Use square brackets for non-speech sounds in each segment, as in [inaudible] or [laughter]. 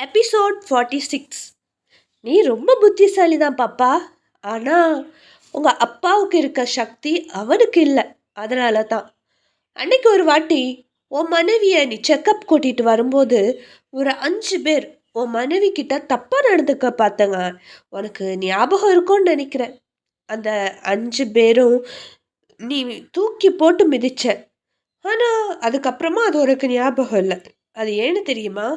Episode forty six நீ ரொம்ப புத்திசாலி தான் பாப்பா. ஆனால் உங்கள் அப்பாவுக்கு இருக்க சக்தி அவனுக்கு இல்லை. அதனால தான் அன்னைக்கு ஒரு வாட்டி உன் மனைவியை நீ செக்கப் கூட்டிகிட்டு வரும்போது ஒரு அஞ்சு பேர் உன் மனைவி கிட்ட தப்பாக நடந்துக்க பார்த்தங்க உனக்கு ஞாபகம் இருக்கும்னு நினைக்கிறேன். அந்த அஞ்சு பேரும் நீ தூக்கி போட்டு மிதிச்ச. ஆனால் அதுக்கப்புறமா அது உனக்கு ஞாபகம் இல்லை. அது ஏன்னு தெரியுமா?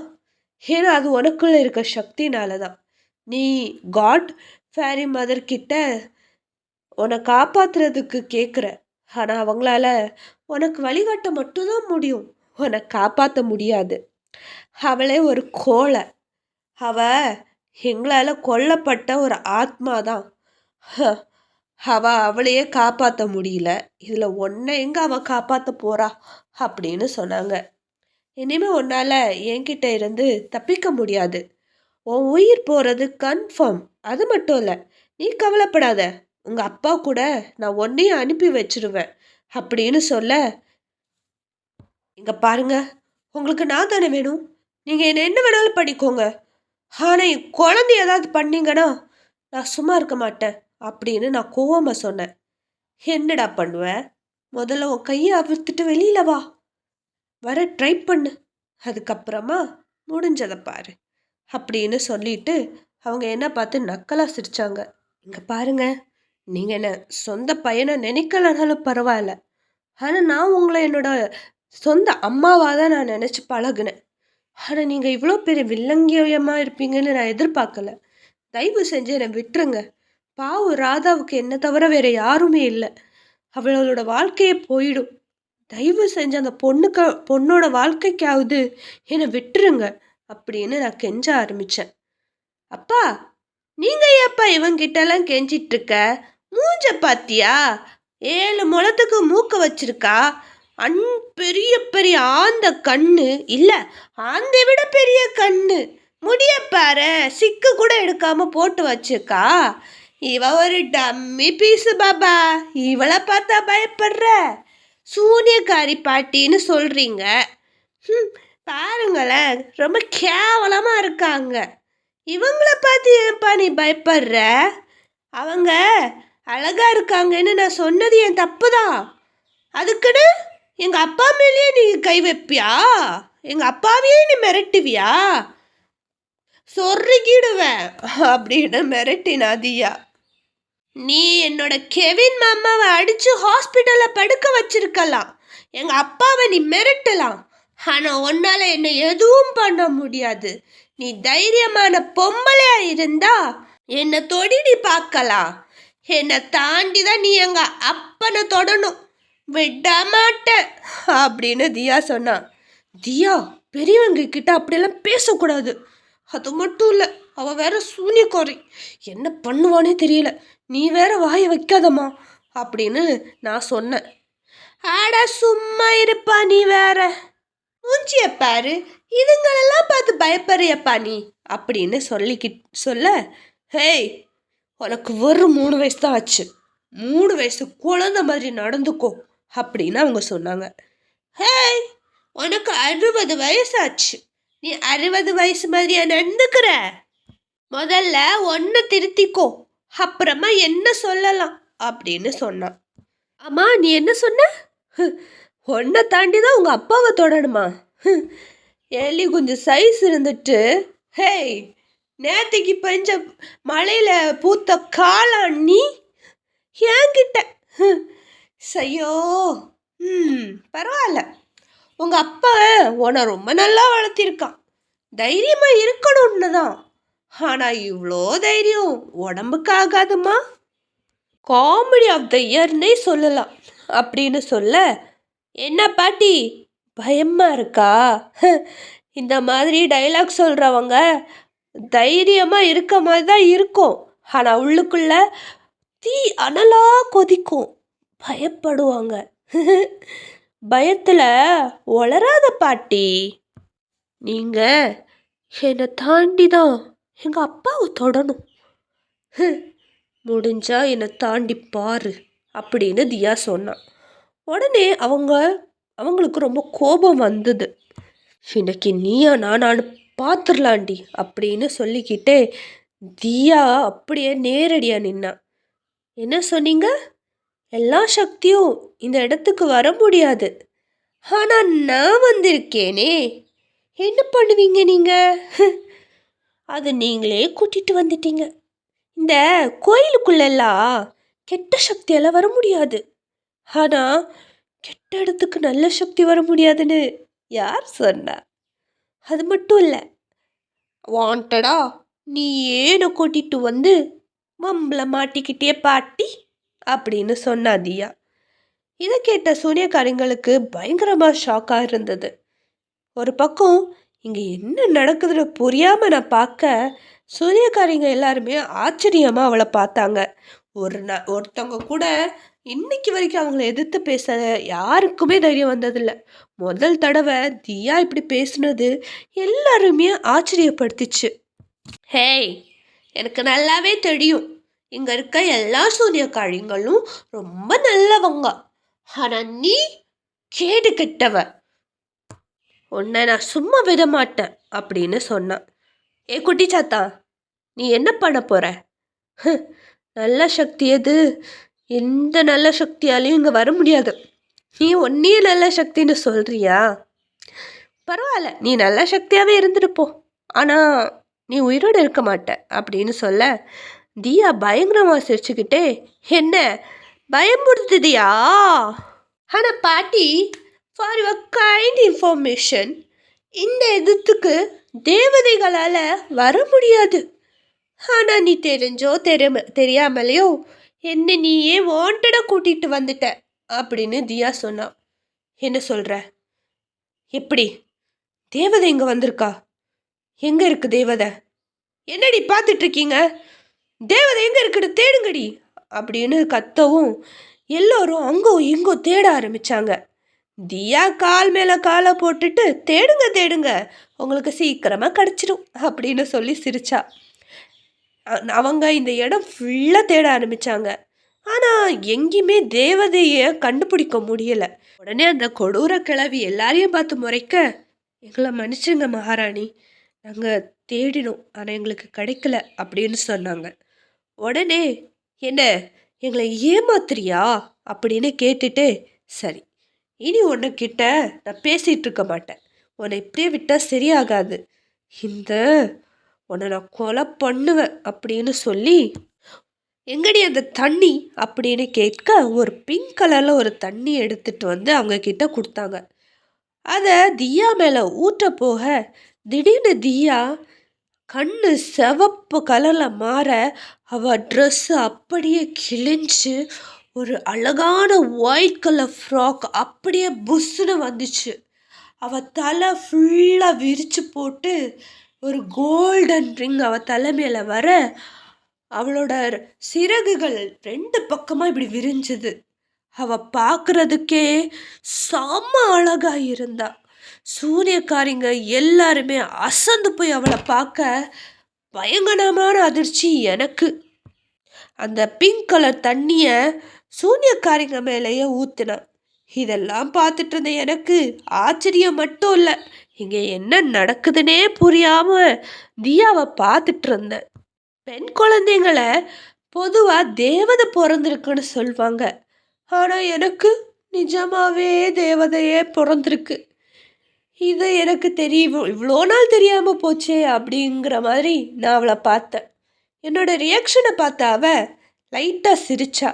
ஏன்னா அது உனக்குள்ள இருக்க சக்தினால தான் நீ காட் ஃபேரி மதர் கிட்ட உன்னை காப்பாத்துறதுக்கு கேட்குற ஆனால் அவங்களால உனக்கு வழிகாட்ட மட்டும்தான் முடியும். உன்னை காப்பாற்ற முடியாது. அவளே ஒரு கோழை. அவ எங்களால் கொல்லப்பட்ட ஒரு ஆத்மா தான் அவ அவளையே காப்பாற்ற முடியல. இதில் ஒன்றை எங்கே அவள் காப்பாற்ற போறா? அப்படின்னு சொன்னாங்க. இனிமே உன்னால் என்கிட்ட இருந்து தப்பிக்க முடியாது. உன் உயிர் போகிறது கன்ஃபார்ம் அது மட்டும் இல்லை நீ கவலைப்படாத. உங்கள் அப்பா கூட நான் ஒன்றையும் அனுப்பி வச்சிருவேன். அப்படின்னு சொல்ல இங்கே பாருங்க உங்களுக்கு நான் தானே வேணும்? நீங்கள் என்ன என்ன வேணாலும் பண்ணிக்கோங்க ஆனால் என் குழந்தை ஏதாவது பண்ணீங்கன்னா நான் சும்மா இருக்க மாட்டேன் அப்படின்னு நான் கோவமாக சொன்னேன். என்னடா பண்ணுவேன் முதல்ல உன் கையை அவிர்த்துட்டு வெளியில வா. வர ட்ரை பண்ணு. அதுக்கப்புறமா முடிஞ்சதை பாரு. அப்படின்னு சொல்லிட்டு அவங்க என்ன பார்த்து நக்கலாக சிரித்தாங்க இங்கே பாருங்க நீங்கள் என்ன சொந்த பையனை நினைக்கலனாலும் பரவாயில்ல. ஆனால் நான் உங்களை என்னோட சொந்த அம்மாவாக தான் நான் நினச்சி பழகுனேன். ஆனால் நீங்கள் இவ்வளோ பெரிய வில்லங்கியமாக இருப்பீங்கன்னு நான் எதிர்பார்க்கல. தயவு செஞ்சு என்னை விட்டுருங்க. பாவு ராதாவுக்கு என்ன தவிர வேறு யாருமே இல்லை. அவளோட வாழ்க்கையே போயிடும். தயவு செஞ்சு அந்த பொண்ணுக்கு பொண்ணோட வாழ்க்கைக்காவது என்னை விட்டுருங்க அப்படின்னு நான் கெஞ்ச ஆரம்பித்தேன் அப்பா நீங்கள் ஏப்பா இவங்கிட்டலாம் கெஞ்சிட்ருக்க? மூஞ்ச பாத்தியா? ஏழு முளத்துக்கு மூக்க வச்சிருக்கா? அன் பெரிய பெரிய ஆந்த கண்ணு. இல்லை ஆந்தை விட பெரிய கண்ணு. முடிய பாரு சிக்கு கூட எடுக்காம போட்டு வச்சிருக்கா? இவ ஒரு டம்மி பீஸு பாபா இவளை பார்த்தா பயப்படுற. சூனியக்காரி பாட்டின்னு சொல்கிறீங்க ம், பாருங்களேன் ரொம்ப கேவலமாக இருக்காங்க. இவங்கள பார்த்து ஏன்பா நீ பயப்படுற? அவங்க அழகா இருக்காங்கன்னு நான் சொன்னது என் தப்பு தான் அதுக்குன்னு எங்கள் அப்பா மேலேயே நீ கை வைப்பியா? எங்கள் அப்பாவையே நீ மிரட்டுவியா? சொருகிடுவேன் அப்படின்னு மிரட்டினா தியா நீ என்னோட கெவின் மாமாவை அடிச்சு ஹாஸ்பிட்டலில் படுக்க வச்சிருக்கலாம். எங்க அப்பாவை நீ மிரட்டலாம். ஆனால் உன்னால என்னை எதுவும் பண்ண முடியாது. நீ தைரியமான பொம்பளையா இருந்தா என்னை தொடி நீ பார்க்கலாம். என்னை தாண்டி தான் நீ எங்க அப்பனை தொடணும். விட மாட்டேன் அப்படின்னு தியா சொன்னான் தியா பெரியவங்க கிட்ட அப்படியெல்லாம் பேசக்கூடாது. அது மட்டும் இல்லை அவள் வேற சூனியக்காரி. என்ன பண்ணுவானே தெரியல. நீ வேற வாயை வைக்காதம்மா அப்படின்னு நான் சொன்னேன். ஆடா சும்மா இருப்பா நீ வேற. மூஞ்சிய பாரு இதுங்களெல்லாம் பார்த்து பயப்படுறியப்பா நீ அப்படின்னு சொல்லிக்கி சொல்ல ஹேய் உனக்கு வெறும் மூணு வயசு தான் ஆச்சு. மூணு வயசு குழந்தை மாதிரி நடந்துக்கோ அப்படின்னு அவங்க சொன்னாங்க. ஹேய் உனக்கு அறுபது வயசாச்சு நீ அறுபது வயசு மாதிரியா நடந்துக்கிற? முதல்ல ஒன்று திருத்திக்கோ. அப்புறமா என்ன சொல்லலாம் அப்படின்னு சொன்னான் அம்மா நீ என்ன சொன்ன? ஒன்றை தாண்டி தான் உங்கள் அப்பாவை தொடணுமா? எலி கொஞ்சம் சைஸ் இருந்துட்டு ஹேய் நேத்திக்கு பெஞ்ச மழையில் பூத்த காளான் நீ? என்கிட்ட. ஹம், ம் பரவாயில்ல. உங்கள் அப்பா உன்னை ரொம்ப நல்லா வளர்த்திருக்கான். தைரியமாக இருக்கணும்னு தான் ஆனால் இவ்வளோ தைரியம் உடம்புக்கு ஆகாதுமா காமெடி ஆஃப் த இயர்னே சொல்லலாம். அப்படின்னு சொல்ல என்ன பாட்டி? பயமா இருக்கா? [laughs] இந்த மாதிரி டைலாக் சொல்கிறவங்க தைரியமாக இருக்க மாதிரி தான் இருக்கும். ஆனால் உள்ளுக்குள்ள தீ அனலாக கொதிக்கும். பயப்படுவாங்க. [laughs] பயத்தில் ஒளராத பாட்டி. நீங்கள் என்னை தாண்டி தான் எங்கள் அப்பாவை தொடணும். முடிஞ்சா என்னை தாண்டி பாரு அப்படின்னு தியா சொன்னான். உடனே அவங்க அவங்களுக்கு ரொம்ப கோபம் வந்தது. இன்னைக்கு நீயா நானான்னு பார்த்துடலாண்டி அப்படின்னு சொல்லிக்கிட்டே தியா அப்படியே நேரடியாக நின்னான். என்ன சொன்னீங்க? எல்லா சக்தியும் இந்த இடத்துக்கு வர முடியாது. ஆனால் நான் வந்திருக்கேனே. என்ன பண்ணுவீங்க நீங்கள் அது நீங்களே கூட்டிட்டு வந்துட்டீங்க. இந்த கோயிலுக்குள்ளெல்லாம் கெட்ட சக்தியெல்லாம் வர முடியாது. ஆனால் கெட்ட இடத்துக்கு நல்ல சக்தி வர முடியாதுன்னு யார் சொன்னா? அது மட்டும் இல்லை வாண்டடா நீ ஏன கூட்டிட்டு வந்து மம்பளை மாட்டிக்கிட்டே பாட்டி அப்படின்னு சொன்னா தியா. இதை கேட்ட சூனியக்காரங்களுக்கு பயங்கரமாக ஷாக்காக இருந்தது. ஒரு பக்கம் இங்கே என்ன நடக்குதுன்னு புரியாமல் நான் பார்க்க சூரியக்காரிங்க எல்லாருமே ஆச்சரியமாக அவளை பார்த்தாங்க. ஒரு ந ஒருத்தவங்க கூட இன்னைக்கு வரைக்கும் அவங்கள எதிர்த்து பேச யாருக்குமே தைரியம் வந்ததில்லை. முதல் தடவை தியா இப்படி பேசுனது எல்லாருமே ஆச்சரியப்படுத்திச்சு. ஹேய் எனக்கு நல்லாவே தெரியும். இங்கே இருக்க எல்லா சூரியக்காரிங்களும் ரொம்ப நல்லவங்க. ஆனால் நீ கேடு கெட்டவ. உன்னை நான் சும்மா விட மாட்டேன் அப்படின்னு சொன்னான். ஏ குட்டி சாத்தா நீ என்ன பண்ண போற? நல்ல சக்தி எது? எந்த நல்ல சக்தியாலையும் இங்கே வர முடியாது. நீ ஒன்னே நல்ல சக்தின்னு சொல்றியா? பரவாயில்ல நீ நல்ல சக்தியாகவே இருந்துருப்போ ஆனால் நீ உயிரோடு இருக்க மாட்ட அப்படின்னு சொல்ல தியா பயங்கரமாக சிரிச்சுக்கிட்டே என்ன? பயமுறுத்துதியா? ஆனால் பாட்டி ஃபார் யுவர் கைண்ட் இன்ஃபர்மேஷன் இந்த இடத்துக்கு தேவதைகளால் வர முடியாது. ஆனால் நீ தெரிஞ்சோ தெரியாம தெரியாமலையோ என்ன நீயே வாண்டடாக கூட்டிகிட்டு வந்துட்ட அப்படின்னு தியா சொன்னான் என்ன சொல்கிற எப்படி? தேவதை இங்கே வந்திருக்கா? எங்கே இருக்கு தேவதை? என்னடி பார்த்துட்ருக்கீங்க? தேவதை எங்கே இருக்குது தேடுங்கடி அப்படின்னு கத்தவும் எல்லோரும் அங்கோ இங்கோ தேட ஆரம்பிச்சாங்க. தியா கால் மேலே காலை போட்டுட்டு தேடுங்க தேடுங்க உங்களுக்கு சீக்கிரமாக கிடச்சிடும் அப்படின்னு சொல்லி சிரிச்சா. அவங்க இந்த இடம் ஃபுல்லாக தேட ஆரம்பிச்சாங்க. ஆனால் எங்கேயுமே தேவதையை கண்டுபிடிக்க முடியல. உடனே அந்த கொடூர கிளவி எல்லாரையும் பார்த்து முறைக்க எங்களை மன்னிச்சுங்க மகாராணி நாங்கள் தேடினோம் ஆனால் எங்களுக்கு கிடைக்கல அப்படின்னு சொன்னாங்க. உடனே என்ன எங்களை ஏமாத்துறியா? அப்படின்னு கேட்டுட்டு சரி இனி உன்னைக்கிட்ட நான் பேசிகிட்டு இருக்க மாட்டேன். உன்னை இப்படியே விட்டால் சரியாகாது. இந்த உன்னை நான் கொலை பண்ணுவேன் அப்படின்னு சொல்லி எங்கடி அந்த தண்ணி அப்படின்னு கேட்க ஒரு பிங்க் கலரில் ஒரு தண்ணி எடுத்துகிட்டு வந்து அவங்க கிட்ட கொடுத்தாங்க. அதை தியா மேலே ஊற்ற போக திடீர்னு தியா கண்ணு சிவப்பு கலரில் மாற அவள் ட்ரெஸ்ஸு அப்படியே கிழிஞ்சு ஒரு அழகான ஒயிட் கலர் ஃப்ராக் அப்படியே புஸ்ஸுன்னு வந்துச்சு. அவள் தலை ஃபுல்லாக விரித்து போட்டு ஒரு கோல்டன் ரிங் அவள் தலை மேலே வர அவளோட சிறகுகள் ரெண்டு பக்கமாக இப்படி விரிஞ்சுது. அவள் பார்க்குறதுக்கே செம்ம அழகாக இருந்தா. சூரியக்காரிங்க எல்லாருமே அசந்து போய் அவளை பார்க்க பயங்கரமான அதிர்ச்சி எனக்கு. அந்த பிங்க் கலர் தண்ணியை சூனியக்காரிங்க மேலேயே ஊத்துனான். இதெல்லாம் பார்த்துட்டு இருந்த எனக்கு ஆச்சரியம் மட்டும் இல்லை. இங்கே என்ன நடக்குதுன்னே புரியாம தியாவை பார்த்துட்டு இருந்தேன் பெண் குழந்தைங்களை பொதுவாக தேவதை பிறந்திருக்குன்னு சொல்லுவாங்க ஆனால் எனக்கு நிஜமாவே தேவதையே பிறந்திருக்கு. இது எனக்கு தெரியும். இவ்வளோ நாள் தெரியாமல் போச்சே அப்படிங்கிற மாதிரி நான் அவளை பார்த்தேன். என்னோட ரியாக்ஷனை பார்த்த அவ லைட்டாக சிரிச்சா.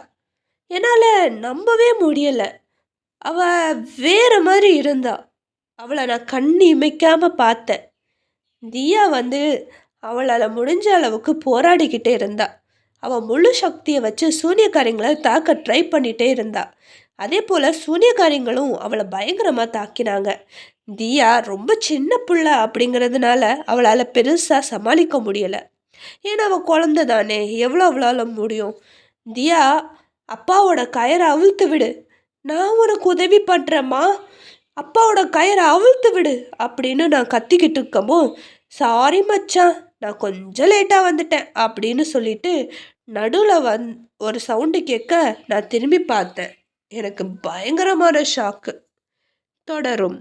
என்னால் நம்பவே முடியலை. அவ வேறு மாதிரி இருந்தா. அவளை நான் கண் இமைக்காமல் பார்த்தேன். தியா வந்து அவளால் முடிஞ்ச அளவுக்கு போராடிக்கிட்டே இருந்தா. அவள் முழு சக்தியை வச்சு சூனியக்காரிங்களை தாக்க ட்ரை பண்ணிகிட்டே இருந்தா. அதே போல் சூனியக்காரிங்களும் அவளை பயங்கரமாக தாக்கினாங்க. தியா ரொம்ப சின்ன புள்ள அப்படிங்கிறதுனால அவளால் பெருசாக சமாளிக்க முடியலை. ஏன்னா அவள் குழந்த தானே எவ்வளோ அவளால் முடியும்? தியா அப்பாவோட கயரை அவிழ்த்து விடு. நான் உனக்கு உதவி பண்ணுறேம்மா அப்பாவோட கயிறை அவிழ்த்து விடு அப்படின்னு நான் கத்திக்கிட்டு இருக்கமோ சாரி மச்சான் நான் கொஞ்சம் லேட்டாக வந்துட்டேன் அப்படின்னு சொல்லிட்டு நடுவில் வந் ஒரு சவுண்டு கேட்க நான் திரும்பி பார்த்தேன். எனக்கு பயங்கரமான ஷாக்கு தொடரும்.